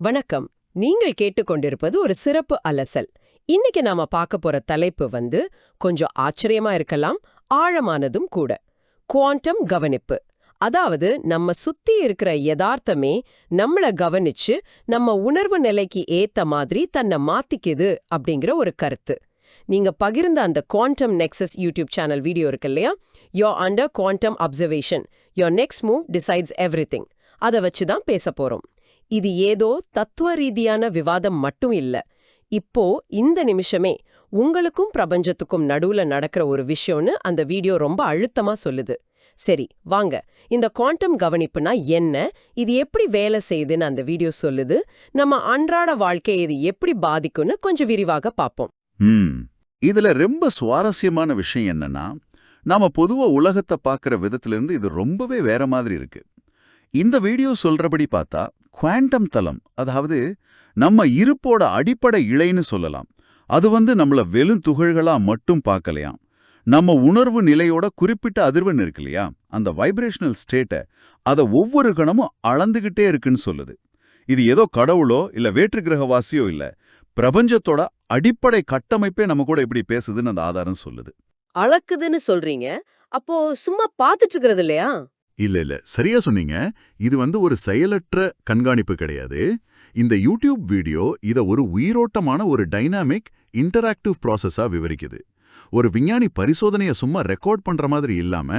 வணக்கம். நீங்கள் கேட்டுக்கொண்டிருப்பது ஒரு சிறப்பு அலசல். இன்னைக்கு நாம பார்க்க போற தலைப்பு வந்து கொஞ்சம் ஆச்சரியமா இருக்கலாம் ஆழமானதும் கூட. குவாண்டம் கவனிப்பு. அதாவது நம்ம சுத்தி இருக்கிற யதார்த்தமே நம்மள கவனிச்சு நம்ம உணர்வு நிலைக்கு ஏத்த மாதிரி தன்னை மாத்திக்குது அப்படிங்கிற ஒரு கருத்து. நீங்க பகிர்ந்த அந்த quantum nexus YouTube channel video இருக்கு இல்லையா? Yo under quantum observation your next move decides everything அதை வச்சு தான் பேச போறோம். இது ஏதோ தத்துவ ரீதியான விவாதம் மட்டும் இல்ல. இப்போ இந்த நிமிஷமே உங்களுக்கும் பிரபஞ்சத்துக்கும் நடுவுல நடக்கிற ஒரு விஷயம்னு அந்த வீடியோ ரொம்ப அழுத்தமா சொல்லுது. சரி வாங்க. இந்த குவாண்டம் கவனிப்புனா என்ன? இது எப்படி வேலை செய்யுதுன்னு அந்த வீடியோ சொல்லுது. நம்ம அன்றாட வாழ்க்கையை இது எப்படி பாதிக்கும்னு கொஞ்சம் விரிவாக பார்ப்போம் இதுல ரொம்ப சுவாரஸ்யமான விஷயம் என்னன்னா நாம பொதுவா உலகத்தை பார்க்குற விதத்திலிருந்து இது ரொம்பவே வேற மாதிரி இருக்கு. இந்த வீடியோ சொல்றபடி பார்த்தா குவாண்டம் தளம் அதாவது நம்ம இருப்போட அடிப்படை இழைன்னு சொல்லலாம். அது வந்து நம்மள வெறும் துகள்களா மட்டும் பார்க்கலையாம். நம்ம உணர்வு நிலையோட குறிப்பிட்ட அதிர்வன் இருக்கு இல்லையா? அந்த வைப்ரேஷனல் ஸ்டேட்டை அதை ஒவ்வொரு கணமும் அளந்துகிட்டே இருக்குன்னு சொல்லுது. இது ஏதோ கடவுளோ இல்ல வேற்று கிரகவாசியோ இல்ல பிரபஞ்சத்தோட அடிப்படை கட்டமைப்பே நம்ம கூட இப்படி பேசுதுன்னு அந்த ஆதாரம் சொல்லுது. அளக்குதுன்னு சொல்றீங்க. அப்போ சும்மா பாத்துட்டு இருக்கிறது இல்லையா? இல்ல இல்ல. சரியா சொன்னீங்க. இது வந்து ஒரு செயலற்ற கண்காணிப்பு கிடையாது. இந்த யூடியூப் வீடியோ இத ஒரு உயிரோட்டமான ஒரு டைனாமிக் இன்டராக்டிவ் ப்ராசஸா விவரிக்குது. ஒரு விஞ்ஞானி பரிசோதனைய சும்மா ரெக்கார்ட் பண்ற மாதிரி இல்லாம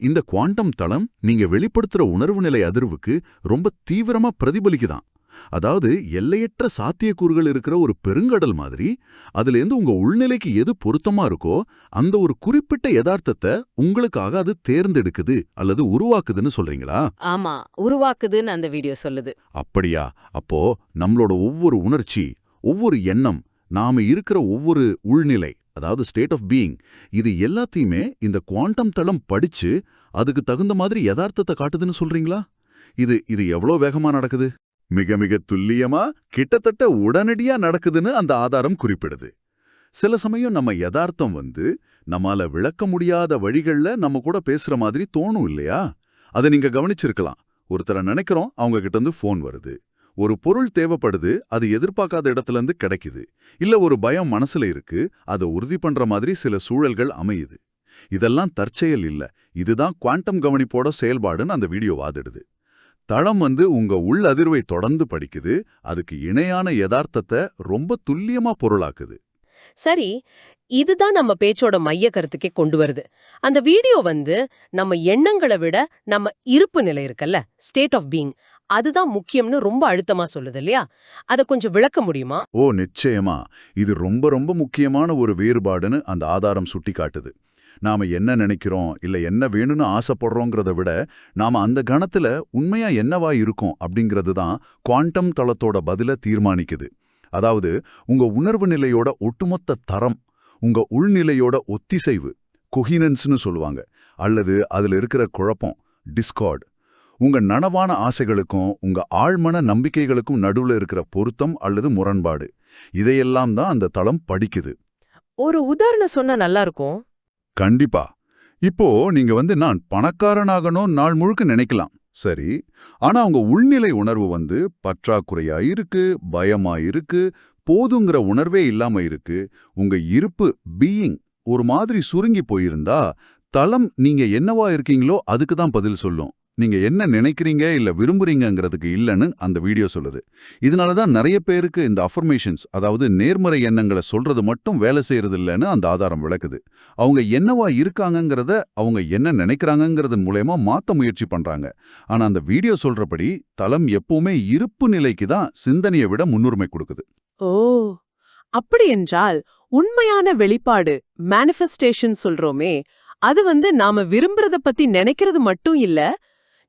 இந்த குவாண்டம் தளம் நீங்க வெளிப்படுத்துற உணர்வு நிலை அதிர்வுக்கு ரொம்ப தீவிரமா பிரதிபலிக்குதான். அதாவது எல்லையற்ற சாத்தியக்கூறுகள் இருக்கிற ஒரு பெருங்கடல் மாதிரி அதுலேருந்து உங்க உள்நிலைக்கு எது பொருத்தமா இருக்கோ அந்த ஒரு குறிப்பிட்ட யதார்த்தத்தை உங்களுக்காக அது தேர்ந்தெடுக்குது அல்லது உருவாக்குதுன்னு சொல்றீங்களா? ஆமா உருவாக்குதுன்னு அந்த வீடியோ சொல்லுது. அப்படியா? அப்போ நம்மளோட ஒவ்வொரு உணர்ச்சி ஒவ்வொரு எண்ணம் நாம இருக்கிற ஒவ்வொரு உள்நிலை அதாவது ஸ்டேட் ஆஃப் பீயிங் இது எல்லாத்தையுமே இந்த குவாண்டம் தளம் படிச்சு அதுக்கு தகுந்த மாதிரி யதார்த்தத்தை காட்டுதுன்னு சொல்றீங்களா? இது இது எவ்வளோ வேகமா நடக்குது? மிக மிக துல்லியமா கிட்டத்தட்ட உடனடியா நடக்குதுன்னு அந்த ஆதாரம் குறிப்பிடுது. சில சமயம் நம்ம யதார்த்தம் வந்து நம்மால விளக்க முடியாத வழிகள்ல நம்ம கூட பேசுற மாதிரி தோணும் இல்லையா? அதை நீங்க கவனிச்சிருக்கலாம். ஒருத்தரை நினைக்கிறோம் அவங்க கிட்ட இருந்து ஃபோன் வருது. ஒரு பொருள் தேவைப்படுது அது எதிர்பார்க்காத இடத்துல இருந்து கிடைக்குது. இல்ல ஒரு பயம் மனசுல இருக்கு அதை உறுதி பண்ற மாதிரி சில சூழல்கள் அமையுது. இதெல்லாம் தற்செயல் இல்ல. இதுதான் குவாண்டம் கவனிப்போட செயல்பாடுன்னு அந்த வீடியோ வாதிடுது. தளம் வந்து உங்க உள் அதிர்வை தொடர்ந்து படிக்குது அதுக்கு இணையான யதார்த்தத்தை ரொம்ப துல்லியமா பொருளாக்குது. சரி இதுதான் நம்ம பேச்சோட மைய கருத்துக்கே கொண்டு வருது. அந்த வீடியோ வந்து நம்ம எண்ணங்களை விட நம்ம இருப்பு நிலை இருக்குல்ல ஸ்டேட் ஆஃப் பீயிங் அதுதான் முக்கியம்னு ரொம்ப அழுத்தமா சொல்லுது இல்லையா? அதை கொஞ்சம் விளக்க முடியுமா? ஓ நிச்சயமா. இது ரொம்ப ரொம்ப முக்கியமான ஒரு வேறுபாடுன்னு அந்த ஆதாரம் சுட்டிக்காட்டுது. நாம என்ன நினைக்கிறோம் இல்ல என்ன வேணும்னு ஆசைப்படுறோங்கிறத விட நாம அந்த கணத்துல உண்மையா என்னவா இருக்கோம் அப்படிங்கிறது தான் குவாண்டம் தளத்தோட பதில தீர்மானிக்குது. அதாவது உங்க உணர்வு நிலையோட ஒட்டுமொத்த தரம் உங்க உள்நிலையோட ஒத்திசைவு கொஹினன்ஸ்னு சொல்லுவாங்க. அல்லது அதுல இருக்கிற குழப்பம் டிஸ்கார்ட் உங்க நனவான ஆசைகளுக்கும் உங்க ஆழ்மன நம்பிக்கைகளுக்கும் நடுவுல இருக்கிற பொருத்தம் அல்லது முரண்பாடு. இதையெல்லாம் தான் அந்த தளம் படிக்குது. ஒரு உதாரணம் சொன்னா நல்லா இருக்கும். கண்டிப்பா. இப்போ நீங்க வந்து நான் பணக்காரனாகணும் நாள் முழுக்க நினைக்கலாம். சரி. ஆனா உங்க உள்நிலை உணர்வு வந்து பற்றாக்குறையா இருக்கு பயமா இருக்கு போதுங்கிற உணர்வே இல்லாம இருக்கு. உங்க இருப்பு பீயிங் ஒரு மாதிரி சுருங்கி போயிருந்தா தளம் நீங்க என்னவா இருக்கீங்களோ அதுக்கு தான் பதில் சொல்லும். நீங்க என்ன நினைக்கிறீங்க இல்ல விரும்புகிறீங்கிறதுக்கு இல்லைன்னு அந்த வீடியோ சொல்லுது. இதனால தான் நிறைய பேருக்கு இந்த அஃபர்மேஷன்ஸ் அதாவது நேர்மறை எண்ணங்களை சொல்றது மட்டும் வேலை செய்யறது இல்லைன்னு அந்த ஆதாரம் விளக்குது. அவங்க என்னவா இருக்காங்கங்கிறத அவங்க என்ன நினைக்கிறாங்கங்கிறது மூலயமா மாத்த முயற்சி பண்றாங்க. ஆனா அந்த வீடியோ சொல்றபடி தலம் எப்பவுமே இருப்பு நிலைக்கு தான் சிந்தனையை விட முன்னுரிமை கொடுக்குது. ஓ அப்படி என்றால் உண்மையான வெளிப்பாடு மேனிஃபெஸ்டேஷன் சொல்றோமே அது வந்து நாம விரும்புறத பத்தி நினைக்கிறது மட்டும் இல்ல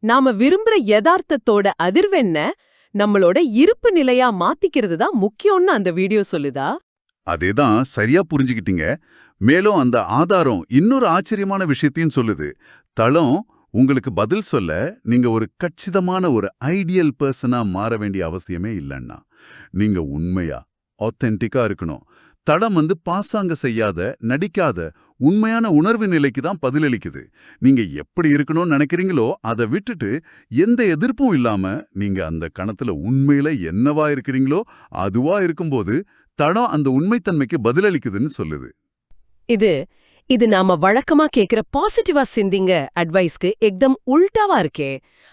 நாம விரும்புற யதார்த்தத்தோட அதிர்வெண்ண நம்மளோட இருப்பு நிலையா மாத்திக்கிறது தான் முக்கியம்னு அந்த வீடியோ சொல்லுதா? அதேதான் சரியா புரிஞ்சுக்கிட்டீங்க. மேலும் அந்த ஆதாரம் இன்னொரு ஆச்சரியமான விஷயத்தையும் சொல்லுது. தளம் உங்களுக்கு பதில் சொல்ல நீங்க ஒரு கச்சிதமான ஒரு ஐடியல் பர்சனா மாற வேண்டிய அவசியமே இல்லைன்னா. நீங்க உண்மையா ஆத்தென்டிக்கா இருக்கணும். தடம் வந்து பாசாங்க செய்யாத நடிக்காத உண்மையான உணர்வு நிலைக்கு தான் பதிலளிக்குது. நீங்க எப்படி இருக்கணும்னு நினைக்கிறீங்களோ அதை விட்டுட்டு எந்த எதிர்ப்பும் இல்லாம நீங்க அந்த கணத்துல உண்மையில என்னவா இருக்கிறீங்களோ அதுவா இருக்கும்போது தடம் அந்த உண்மைத்தன்மைக்கு பதிலளிக்குதுன்னு சொல்லுது. இது இது நாம வழக்கமா கேக்குற பாசிட்டிவா சிந்திங்க அட்வைஸ்க்கு எக்தம் உல்டாவா இருக்கே.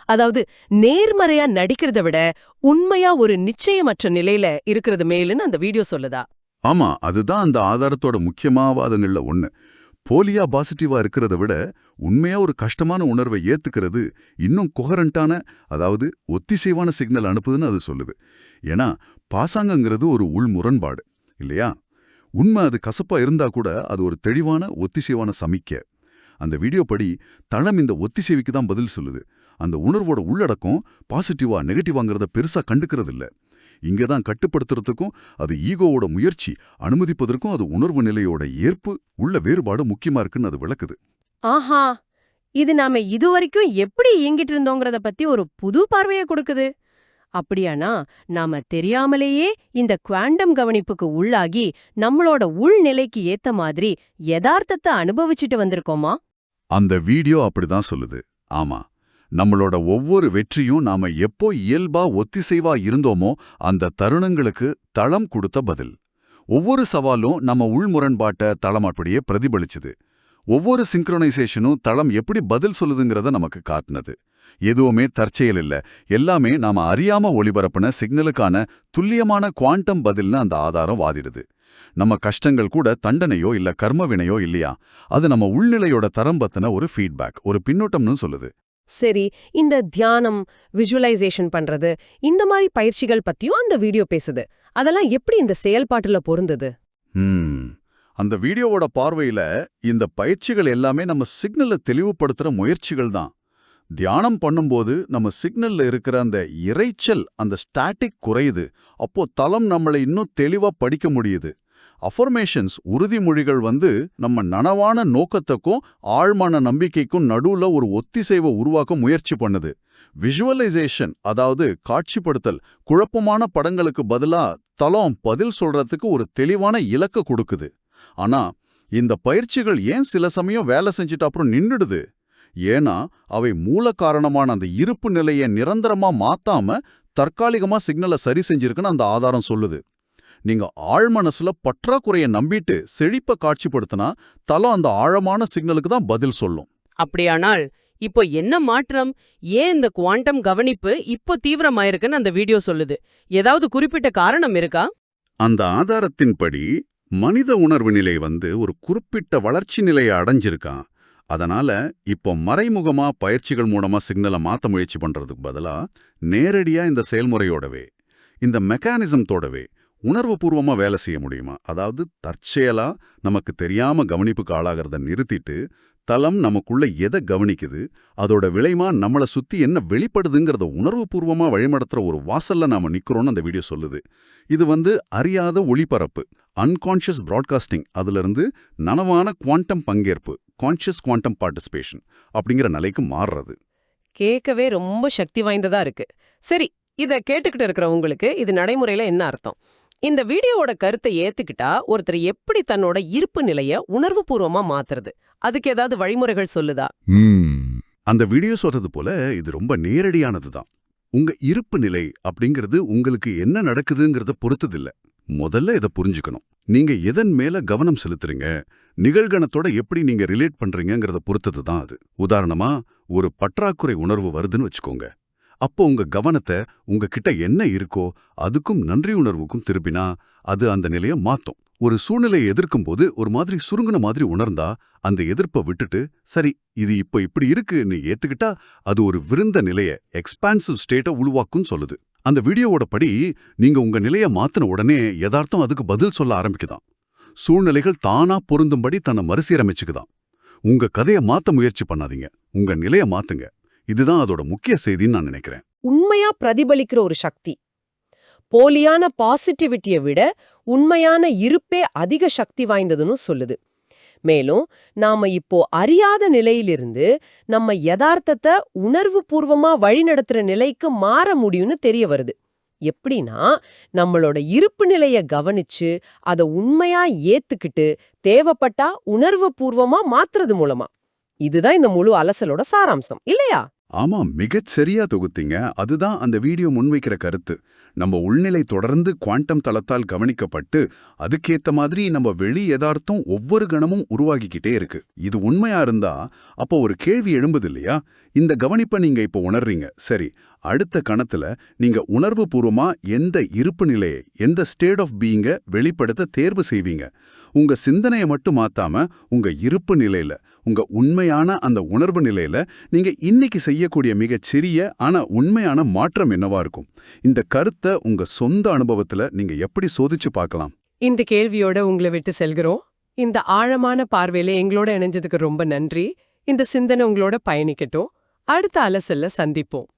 அதாவது நேர்மறையா நடிக்கிறத விட உண்மையா ஒரு நிச்சயமற்ற நிலையில இருக்கிறது மேலுன்னு அந்த வீடியோ சொல்லுதா. ஆமா அதுதான் அந்த ஆதாரத்தோட முக்கியமாவாதங்கள்ல ஒன்று போலியா பாசிட்டிவா இருக்கிறத விட உண்மையா ஒரு கஷ்டமான உணர்வை ஏத்துக்கிறது இன்னும் கொஹரண்டான அதாவது ஒத்திசைவான சிக்னல் அனுப்புதுன்னு அது சொல்லுது. ஏன்னா பாசாங்கங்கிறது ஒரு உள் முரண்பாடு இல்லையா? உண்மை அது கசப்பா இருந்தா கூட அது ஒரு தெளிவான ஒத்திசைவான சமிக்கை அந்த வீடியோ படி தளம் இந்த ஒத்திசைவுக்கு தான் பதில் சொல்லுது. அந்த உணர்வோட உள்ளடக்கம் பாசிட்டிவா நெகட்டிவாங்கிறத பெருசா கண்டுக்கிறது இல்ல இங்க தான் கட்டுப்படுத்துறதுக்கும் அது ஈகோவோட முயற்சி அனுமதிப்பதற்கும் அது உணர்வு நிலையோட ஏற்பு உள்ள வேறுபாடு முக்கியமா இருக்குன்னு அது விளக்குது. ஆஹா! இது நாம இதுவரைக்கும் எப்படி இயங்கிட்டு இருந்தோங்கிறத பத்தி ஒரு புது பார்வையை கொடுக்குது. அப்படியானா நாம தெரியாமலேயே இந்த குவாண்டம் கவனிப்புக்கு உள்ளாகி நம்மளோட உள்நிலைக்கு ஏத்த மாதிரி யதார்த்தத்தை அனுபவிச்சுட்டு வந்திருக்கோமா? அந்த வீடியோ அப்படிதான் சொல்லுது. ஆமா நம்மளோட ஒவ்வொரு வெற்றியும் நாம எப்போ இயல்பா ஒத்திசைவா இருந்தோமோ அந்த தருணங்களுக்கு தளம் கொடுத்த பதில். ஒவ்வொரு சவாலும் நம்ம உள்முரண்பாட்ட தளம் அப்படியே பிரதிபலிச்சுது. ஒவ்வொரு சிங்க்ரோனைசேஷனும் தளம் எப்படி பதில் சொல்லுதுங்கிறத நமக்கு காட்டுனது. எதுவுமே தற்செயல் இல்ல. எல்லாமே நாம அறியாம ஒளிபரப்புன சிக்னலுக்கான துல்லியமான குவாண்டம் பதில்னு அந்த ஆதாரம் வாதிடுது. நம்ம கஷ்டங்கள் கூட தண்டனையோ இல்ல கர்மவினையோ இல்லையா? அது நம்ம உள்நிலையோட தரம்பத்தின ஒரு ஃபீட்பேக் ஒரு பின்னோட்டம்னு சொல்லுது. சரி இந்த தியானம் விஜுவலைசேஷன் பண்றது இந்த மாதிரி பயிற்சிகள் பத்தியும் அந்த வீடியோ பேசுது. அதெல்லாம் எப்படி இந்த செயல்பாட்டுல பொருந்தது? அந்த வீடியோவோட பார்வையில இந்த பயிற்சிகள் எல்லாமே நம்ம சிக்னலை தெளிவுபடுத்துற முயற்சிகள் தான். தியானம் பண்ணும்போது நம்ம சிக்னல்ல இருக்கிற அந்த இரைச்சல் அந்த ஸ்டாட்டிக் குறையுது. அப்போ தளம் நம்மளை இன்னும் தெளிவா படிக்க முடியுது. அஃபர்மேஷன்ஸ் உறுதிமொழிகள் வந்து நம்ம நனவான நோக்கத்துக்கும் ஆழ்மான நம்பிக்கைக்கும் நடுவுல ஒரு ஒத்திசைவை உருவாக்க முயற்சி பண்ணுது. விஷுவலைசேஷன் அதாவது காட்சிப்படுத்தல் குழப்பமான படங்களுக்கு பதிலா தளம் பதில் சொல்றதுக்கு ஒரு தெளிவான இலக்க கொடுக்குது. ஆனா இந்த பயிற்சிகள் ஏன் சில சமயம் வேலை செஞ்சுட்டு அப்புறம் நின்னுடுது? ஏன்னா அவை மூல காரணமான அந்த இருப்பு நிலையை நிரந்தரமா மாத்தாம தற்காலிகமா சிக்னலை சரி செஞ்சிருக்குன்னு அந்த ஆதாரம் சொல்லுது. நீங்க ஆழ்மனசுல பற்றாக்குறைய நம்பிட்டு செழிப்ப காட்சிப்படுத்தினா தலம் அந்த ஆழமான சிக்னலுக்கு தான் பதில் சொல்லும். அப்படியானால் இப்போ என்ன மாற்றம்? ஏன் இந்த குவாண்டம் கவனிப்பு இப்போ தீவிரமாயிருக்குன்னு அந்த வீடியோ சொல்லுது. ஏதாவது குறிப்பிட்ட காரணம் இருக்கா? அந்த ஆதாரத்தின்படி மனித உணர்வு நிலை வந்து ஒரு குறிப்பிட்ட வளர்ச்சி நிலையை அடைஞ்சிருக்கான். அதனால இப்போ மறைமுகமா பயிற்சிகள் மூலமா சிக்னலை மாத்த முயற்சி பண்றதுக்கு பதிலா நேரடியா இந்த செயல்முறையோடவே இந்த மெக்கானிசம்தோடவே உணர்வுபூர்வமா வேலை செய்ய முடியுமா? அதாவது தற்செயலா நமக்கு தெரியாம கவனிப்புக்கு ஆளாகிறத நிறுத்திட்டு தலம் நமக்குள்ள எதை கவனிக்குது அதோட விளைமா நம்மள சுத்தி என்ன வெளிப்படுதுங்கிறத உணர்வுபூர்வமா வழிநடத்துற ஒரு வாசல்ல நாம நிற்கிறோன்னு அந்த வீடியோ சொல்லுது. இது வந்து அறியாத ஒளிபரப்பு அன்கான்ஷியஸ் பிராட்காஸ்டிங் அதிலிருந்து நனவான குவாண்டம் பங்கேற்பு கான்ஷியஸ் குவாண்டம் பார்ட்டிசிபேஷன் அப்படிங்கிற நிலைக்கு மாறுறது. கேட்கவே ரொம்ப சக்தி வாய்ந்ததா இருக்கு. சரி இத கேட்டுக்கிட்டு இருக்கிற உங்களுக்கு இது நடைமுறையில என்ன அர்த்தம்? இந்த வீடியோவோட கருத்தை ஏத்துக்கிட்டா ஒருத்தர் எப்படி தன்னோட இருப்பு நிலைய உணர்வுபூர்வமா மாத்துறது? அதுக்கு ஏதாவது வழிமுறைகள் சொல்லுதா? அந்த வீடியோ சொல்றது போல இது ரொம்ப நேரடியானது தான் உங்க இருப்பு நிலை அப்படிங்கிறது உங்களுக்கு என்ன நடக்குதுங்கிறத பொறுத்ததில்ல. முதல்ல இதை புரிஞ்சுக்கணும். நீங்க எதன் மேல கவனம் செலுத்துறீங்க? நிகழ்கணத்தோட எப்படி நீங்க ரிலேட் பண்றீங்கங்கிறத பொறுத்தது தான் அது. உதாரணமா ஒரு பற்றாக்குறை உணர்வு வருதுன்னு வச்சுக்கோங்க. அப்போ உங்க கவனத்தை உங்ககிட்ட என்ன இருக்கோ அதுக்கும் நன்றி உணர்வுக்கும் திருப்பினா அது அந்த நிலையை மாத்தும். ஒரு சூழ்நிலையை எதிர்க்கும் போது ஒரு மாதிரி சுருங்குன மாதிரி உணர்ந்தா அந்த எதிர்ப்பை விட்டுட்டு சரி இது இப்போ இப்படி இருக்குன்னு ஏத்துக்கிட்டா அது ஒரு விருந்த நிலைய எக்ஸ்பான்சிவ் ஸ்டேட்டை உருவாக்கும்னு சொல்லுது. அந்த வீடியோவோட படி நீங்க உங்க நிலைய மாத்தின உடனே யதார்த்தம் அதுக்கு பதில் சொல்ல ஆரம்பிக்குதான். சூழ்நிலைகள் தானா பொருந்தும்படி தன்னை மறுசீரமைச்சுக்குதான். உங்க கதையை மாத்த முயற்சி பண்ணாதீங்க. உங்க நிலைய மாத்துங்க. இதுதான் அதோட முக்கிய செய்தின்னு நான் நினைக்கிறேன். உண்மையா பிரதிபலிக்கிற ஒரு சக்தி. போலியான பாசிட்டிவிட்டியை விட உண்மையான இருப்பே அதிக சக்தி வாய்ந்ததுன்னு சொல்லுது. மேலும் நாம இப்போ அறியாத நிலையிலிருந்து நம்ம யதார்த்தத்தை உணர்வு பூர்வமா வழிநடத்துற நிலைக்கு மாற முடியும்னு தெரிய வருது. எப்படின்னா நம்மளோட இருப்பு நிலைய கவனிச்சு அத உண்மையா ஏத்துக்கிட்டு தேவைப்பட்டா உணர்வு பூர்வமா மாத்துறது மூலமா. இதுதான் இந்த முழு அலசலோட சாராம்சம் இல்லையா? ஆமா மிகச் சரியா தொகுத்தீங்க. அதுதான் அந்த வீடியோ முன்வைக்கிற கருத்து. நம்ம உள்நிலை தொடர்ந்து குவாண்டம் தளத்தால் கவனிக்கப்பட்டு அதுக்கேத்த மாதிரி நம்ம வெளி யதார்த்தம் ஒவ்வொரு கணமும் உருவாகிக்கிட்டே இருக்கு. இது உண்மையா இருந்தா அப்போ ஒரு கேள்வி எழும்புது இல்லையா இந்த கவனிப்பை நீங்க இப்போ உணர்றீங்க. சரி அடுத்த கணத்துல நீங்க உணர்வு பூர்வமா எந்த இருப்பு நிலையை எந்த ஸ்டேட் ஆஃப் பீயிங்க வெளிப்படுத்த தேர்வு செய்வீங்க. உங்க சிந்தனையை மட்டும் மாத்தாம உங்க இருப்பு நிலையில உங்க உண்மையான அந்த உணர்வு நிலையில நீங்க இன்னைக்கு செய்யக்கூடிய மிகச் சிறிய ஆனா உண்மையான மாற்றம் என்னவா இருக்கும்? இந்த கருத்தை உங்க சொந்த அனுபவத்துல நீங்க எப்படி சோதிச்சு பார்க்கலாம்? இந்த கேள்வியோட உங்களை விட்டு செல்கிறோம். இந்த ஆழமான பார்வையில எங்களோட இணைஞ்சதுக்கு ரொம்ப நன்றி. இந்த சிந்தனை உங்களோட பயணிக்கட்டும். அடுத்த அலசல்ல சந்திப்போம்.